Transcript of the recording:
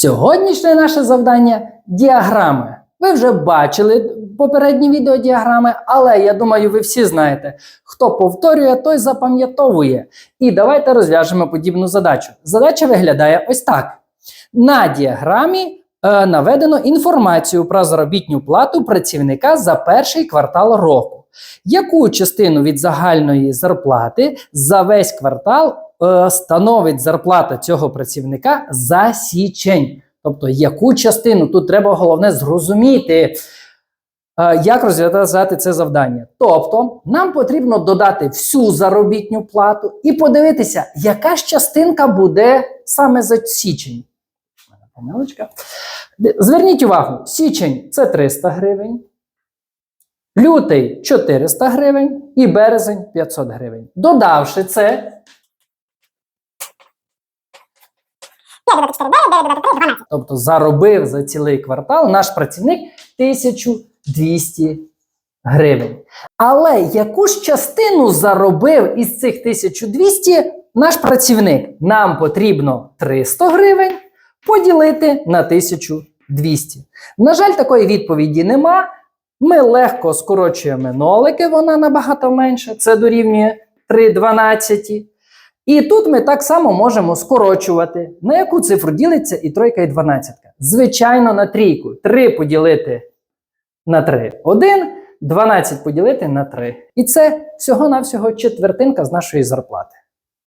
Сьогоднішнє наше завдання діаграми. Ви вже бачили попередні відеодіаграми, але я думаю, ви всі знаєте, хто повторює, той запам'ятовує. І давайте розв'яжемо подібну задачу. Задача виглядає ось так: на діаграмі е, наведено інформацію про заробітну плату працівника за перший квартал року. Яку частину від загальної зарплати за весь квартал е, становить зарплата цього працівника за січень? Тобто, яку частину тут треба головне зрозуміти, е, як розв'язати це завдання. Тобто, нам потрібно додати всю заробітну плату і подивитися, яка ж частинка буде саме за січень. Зверніть увагу, січень це 300 гривень. Лютий 400 гривень і березень 500 гривень. Додавши це, 5 додати 4, 9, 9 додати 3, 12. тобто заробив за цілий квартал наш працівник 1200 гривень. Але яку ж частину заробив із цих 1200 наш працівник? Нам потрібно 300 гривень поділити на 1200. На жаль, такої відповіді нема. Ми легко скорочуємо нолики, вона набагато менша, це дорівнює 3,12. І тут ми так само можемо скорочувати, на яку цифру ділиться і тройка, і дванадцятка. Звичайно, на трійку. 3 поділити на 3 – 1, 12 поділити на 3. І це всього-навсього четвертинка з нашої зарплати.